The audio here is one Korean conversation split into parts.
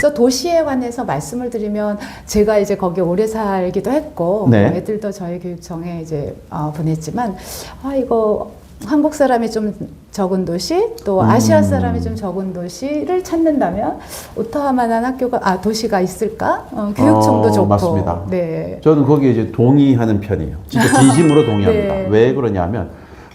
그래서 도시에 관해서 말씀을 드리면 제가 이제 거기 오래 살기도 했고 네. 어, 애들도 저희 교육청에 이제 어, 보냈지만 아 이거 한국 사람이 좀 적은 도시 또 아시아 음. 사람이 좀 적은 도시를 찾는다면 오타와만한 학교가 아 도시가 있을까? 어, 교육청도 어, 좋고 맞습니다. 네. 저는 거기에 이제 동의하는 편이에요. 진짜 진심으로 동의합니다. 네. 왜 그러냐면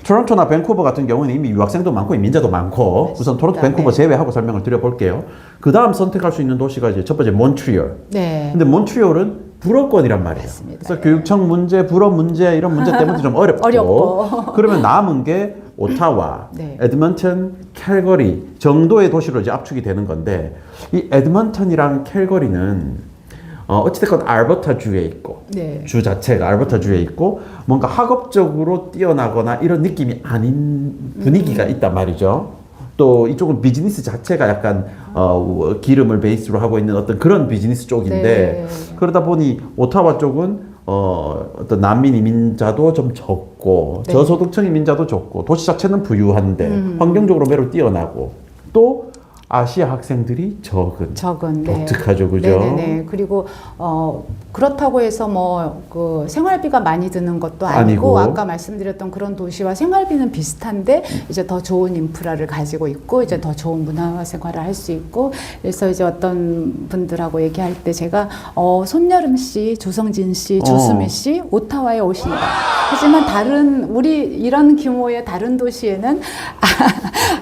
토론토나 밴쿠버 같은 경우는 이미 유학생도 많고 민자도 많고 우선 토론토. 밴쿠버 네. 제외하고 설명을 드려볼게요. 그 다음 선택할 수 있는 도시가 이제 첫 번째 몬트리올. 네. 근데 몬트리올은 불어권이란 말이에요. 맞습니다. 그래서 교육청 문제, 불어 문제 이런 문제 때문에 좀 어렵고. 어렵고. 그러면 남은 게 오타와, 네. 에드먼턴, 캘거리 정도의 도시로 이제 압축이 되는 건데 이 에드먼턴이랑 캘거리는 어, 어찌됐건 알버타 주에 있고 네. 주 자체가 알버타 주에 있고 뭔가 학업적으로 뛰어나거나 이런 느낌이 아닌 분위기가 음. 있단 말이죠. 또 이쪽은 비즈니스 자체가 약간 어, 기름을 베이스로 하고 있는 어떤 그런 비즈니스 쪽인데 네. 그러다 보니 오타와 쪽은 어, 어떤 난민 이민자도 좀 적고 네. 저소득층 이민자도 적고 도시 자체는 부유한데 음. 환경적으로 매우 뛰어나고 또 아시아 학생들이 적은 적은 네. 독특하죠, 그죠? 네네네. 그리고 어 그렇다고 해서 뭐 그 생활비가 많이 드는 것도 아니고, 아니고. 아까 말씀드렸던 그런 도시와 생활비는 비슷한데 이제 더 좋은 인프라를 가지고 있고 이제 더 좋은 문화 생활을 할 수 있고 그래서 이제 어떤 분들하고 얘기할 때 제가 어 손여름 씨, 조성진 씨, 어. 조수미 씨 오타와에 오신다. 하지만 다른 우리 이런 규모의 다른 도시에는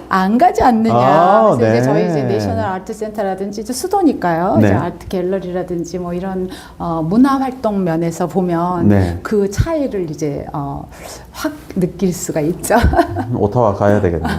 안 가지 않느냐. 아, 그래서 이제 네. 저희 이제 내셔널 아트 센터라든지 이제 수도니까요. 네. 이제 아트 갤러리라든지 뭐 이런 어, 문화 활동 면에서 보면 네. 그 차이를 이제 어, 확 느낄 수가 있죠. 오타와 가야 되겠네요.